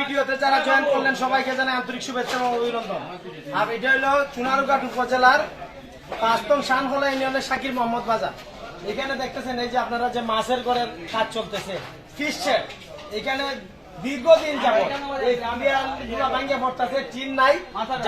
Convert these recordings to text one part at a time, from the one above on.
ভিডিওতে যারা জয়েন করলেন, সবাইকে জানাই আন্তরিক শুভেচ্ছা এবং অভিনন্দন। আর এটা হলো চুনারুঘাট উপজেলার পাঁচতম শানখোলা ইউনিয়নের শাকির মোহাম্মদ বাজার। এখানে দেখতেছেন, এই যে আপনারা যে মাছের ঘরের কাজ চলতেছে শেড এখানে দীর্ঘদিন যাবত টিন নাই।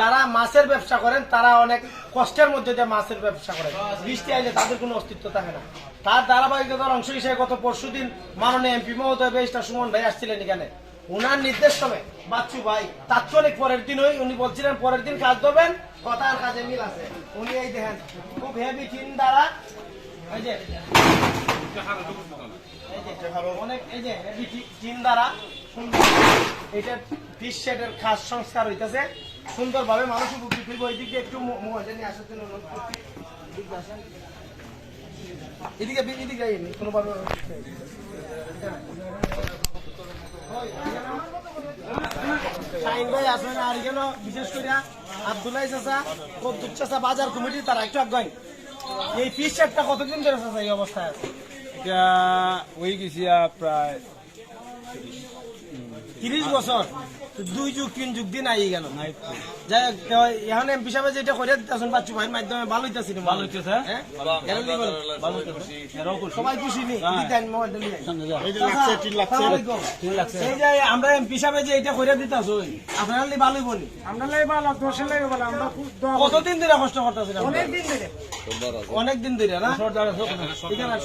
যারা মাছের ব্যবসা করেন, তারা অনেক কষ্টের মধ্যে দিয়ে মাছের ব্যবসা করেন। বৃষ্টি আইলে তাদের কোনো অস্তিত্ব থাকে না। তার ধারাবাহিকতার অংশ হিসেবে গত পরশু দিন মাননীয় এমপি মহোদয় বেশটা সুমন ভাই আসছিলেন এখানে। ওনার নির্দেশ ক্রমে বাচ্চু ভাই, তাৎক্ষণিক পরের দিন ওই উনি বলছিলেন, পরের দিন কাজ করবেন কথার কাজে মিল আছে। উনি এই দেখেন, খুব হেভি টিন দ্বারা, এই যে হইতেছে। সুন্দরভাবে দিকে একটু এদিকে এদিকে কোনোভাবে শাহিন ভাই আসবেন আর গেল বিশেষ করে আব্দুল্লাহ চাষা কদ্দুর চাষা বাজার কমিটি, তারা একটু আগাই এই ফিশ শেডটা কতদিন ধরে চাষা এই অবস্থায় এটা ওই গেছি প্রায় তিরিশ বছর দুই যুগ তিন যুগ দিন আই গেল। যাই এখন এমপি সাহেব যেটা করে দিতেছেন বাচ্চু ভাইয়ের মাধ্যমে ভালো হইতেছে ভালো হইতেছে, হ্যাঁ সবাই খুশি নি? আমরা এমপি সাহেব যে এটা করে আপনারা লি ভালোই বলি আমরা ভালো ভালো আমরা। কতদিন ধরে কষ্ট করতেছেন অনেক দিন ধরে। অনেক দিন ধরে না? সর্দার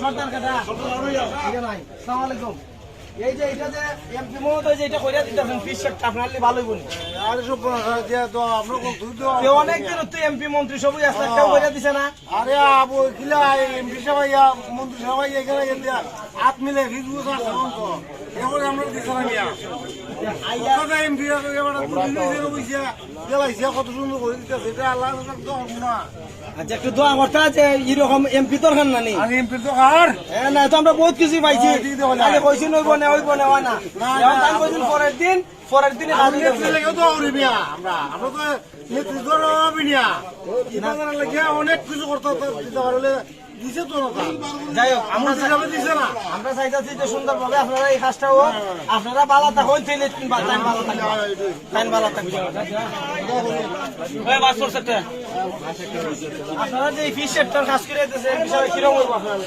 সর্দার কাটা আসসালামু আলাইকুম এই যে এটা যে এমপি মহোদয় যে এটা করে দিতেছেন ফিস সেটটা আপনার লি ভালোই বলি আরে সব দিয়া তো আমরা কোন অনেক দিন তুই এমপি মন্ত্রী সবই আছে কেউ করে দিছে না। আরে আবো কিলা এমপি সবাই মন্ত্রী সবাই এখানে হাত মিলে রিজু আছে অন্ত এবারে আমরা কত এমপি এবারে দিন বইছে গেলাইছে কত সুন্দর করে দিতেছে এটা আল্লাহ তো না আচ্ছা একটু দোয়া করতে আছে এরকম এমপি দরকার খান নানি আর এমপি তো আর? হ্যাঁ না তো আমরা বহুত কিছু পাইছি। হ্যাঁ, দিতে। আগে কইছি নইব না হইব না। হয় না এখন তাই কইছেন পরের দিন পরের দিনে আমরা আমরা তো নেতৃত্ব হবে না। অনেক কিছু করতে দিতে পারলে দিছে তো যাই হোক আমরা আমরা হিসাবে দিছে না। আমরা চাইতেছি যে সুন্দরভাবে আপনারা এই কাজটা হোক আপনারা বালা থাকুন টাইম টাইম একটা। আপনারা যে এই ফিশ কাজ করে দিতেছে বিষয়ে কীরকম হইব আপনারা?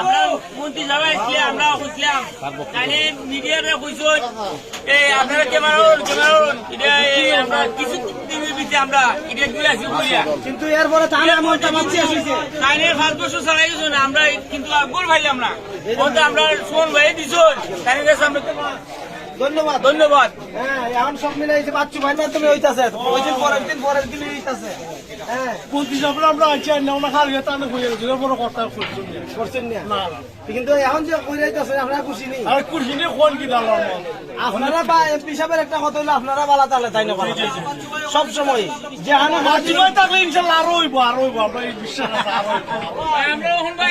আমরা মন্ত্রী আসলে আমরা খুঁজলাম মিডিয়ারে এই আপনারা এটা আমরা কিছু দিনের আমরা এটা বলিয়া কিন্তু এরপরে তাহলে এমনটা মাছি আসিছে তাইলে পাঁচ বছর চালাই গেছো না আমরা কিন্তু ভাইলাম না বলতে আমরা সোন ভাই দিছুন তাই কাছে আমরা ধন্যবাদ। ধন্যবাদ। হ্যাঁ এখন সব মিলে এই যে বাচ্চু ভাই মাধ্যমে হইতাছে। ওই দিন পরের দিন পরের দিন হইতাছে। হ্যাঁ। মন্ত্রী সাহেব আমরা আছি আর আমরা খালি তাহলে হয়ে গেছে। বড় কথা করছেন না। কিন্তু এখন যে যাইতাছেন আপনারা খুশি নেই। আর কুরসিনে কোন কি আপনারা বা এমপি সাহেবের একটা কথা হইল আপনারা বালা তাহলে তাই না সব সময়। যেখানে মাঝি ভাই থাকলে ইনশাল্লাহ আরও হইব আরও হইব। আমরা এই বিশ্বাস আছে আরও হইব। আমরা ওখান ভাই